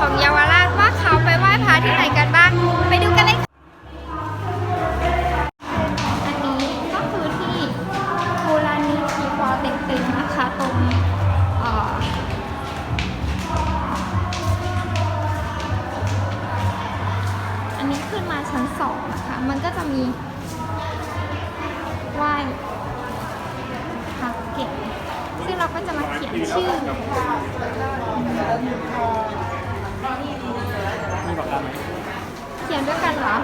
ของเยาวราชว่าเขาไปไหว้พระที่ไหนกันบ้าง ไปดูกันเลยค่ะอันนี้ก็คือที่มูลนิธิปอเต็กตึงนะคะตรงเอ่ออันนี้ขึ้นมาชั้นสองนะคะ มันก็จะมีไหว้พระเก็บซึ่งเราก็จะมาเขียนชื่อ มีปากกาไหม เขียนด้วยกันเหรอ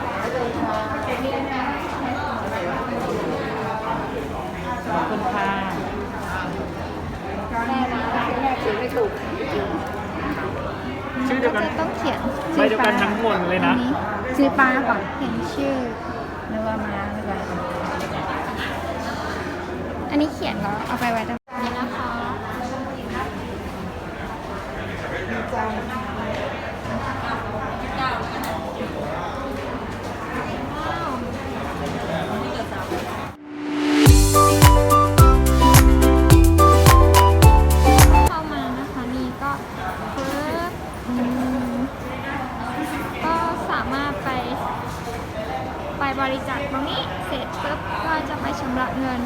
ขอบคุณค่ะ ชื่อเดียวกัน จะต้องเขียนใบเดียวกันทั้งหมดเลยนะ ชื่อป้าก่อนเขียนชื่อหรือว่ามาหรือว่าอันนี้เขียนแล้วเอาไปไว้ตรง ระเงิน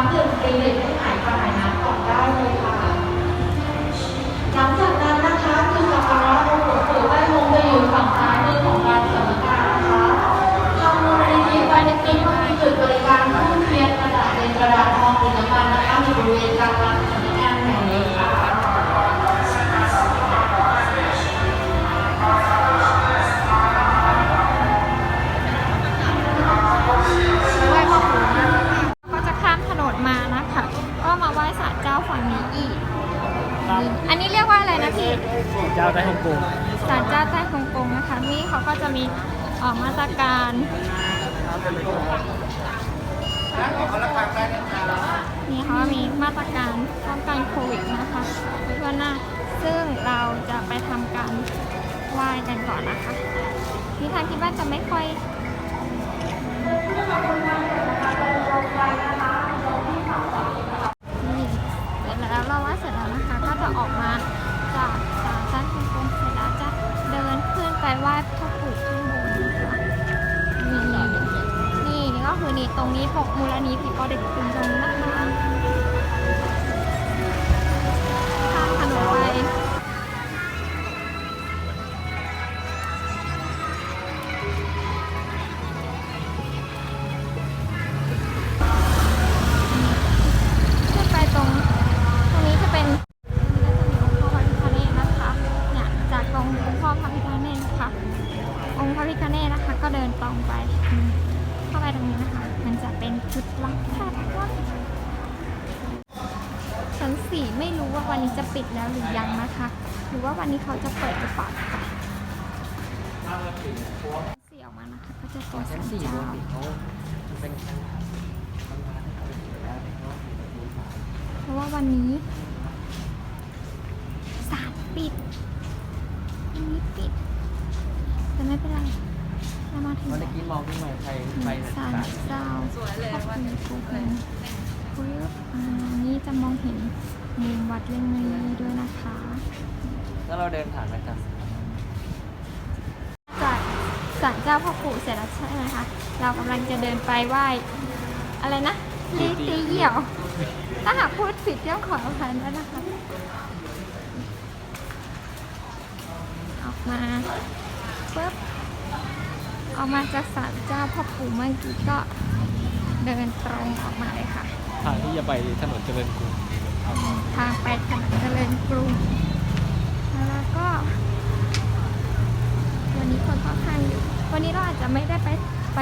น้ำดื่มฟรีหรือไม่ขาย ศาลเจ้าใต้ฮ่องกงนะคะ นี่เขาก็จะมีออกมาตรการนี่เขามีมาตรการป้องกันโควิดนะคะทั่วหน้าซึ่งเราจะไปทำการไหว้กันก่อนนะคะนี่ทางที่บ้านจะไม่ค่อย ตรงนี้ปกมูลนิธิปอเด็กตึงตรงนี้น ว่าวันนี้จะปิดแล้วหรือยังนะคะ หรือว่าวันนี้เขาจะเปิดหรือเปล่าค่ะสี่ออกมานะคะก็จะเป็นสันเจ้าเป็นชั้นเพราะว่าวันนี้ศาลปิดวันนี้ปิด แต่ไม่เป็นไรแล้วมาถึงเมื่อกี้มองขึ้นมาใครไฟหนักสารตาเจ้าพระภูมิภูมิคุยอ่านี่จะมองเห็น มุมวัดเล่งนี้ด้วยนะคะ แล้วเราเดินผ่านไหมครับจากศาลเจ้าพ่อปู่เสร็จแล้วใช่ไหมคะ เรากำลังจะเดินไปไหว้ อะไรนะตีตีเหี่ยว ถ้าหากพูดผิดย่อมขออภัยด้วยนะคะ ออกมาปุ๊บออกมาจากศาลเจ้าพ่อปู่เมื่อกี้ก็เดินตรงออกมาเลยค่ะ ทางที่จะไปถนนเจริญกรุง ทางไปถนนเจริญกรุง แล้วก็ วันนี้คนค่อนข้างอยู่ วันนี้เราอาจจะไม่ได้ไปไป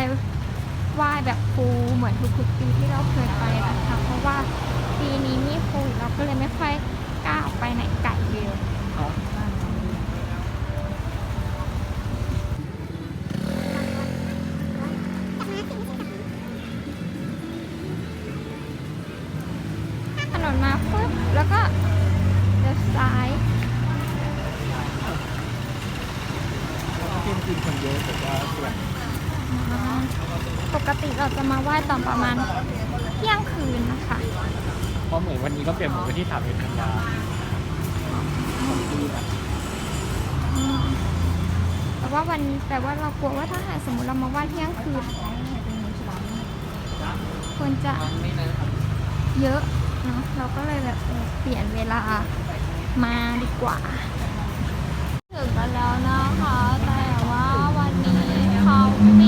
ไหว้แบบฟูเหมือนทุกๆปีที่เราเคยไปนะคะเพราะว่าปีนี้มีโควิดเราก็เลยไม่ค่อยกล้าออกไปไหนไกลเลยว ติเราจะมาไหว้ตอนประมาณเที่ยงคืนนะคะ เพราะเหมือนวันนี้ก็เปลี่ยนเหมือนวันที่ถามเป็นธัญญาของปีนะอืมแต่ว่าวันแต่ว่าเรากลัวว่าถ้าหากสมมติเรามาไหว้เที่ยงคืนควรจะไม่นะครับเยอะเนาะเราก็เลยแบบเออเปลี่ยนเวลามาดีกว่า ถึงกันแล้วนะคะ แต่ว่าวันนี้เขาปิ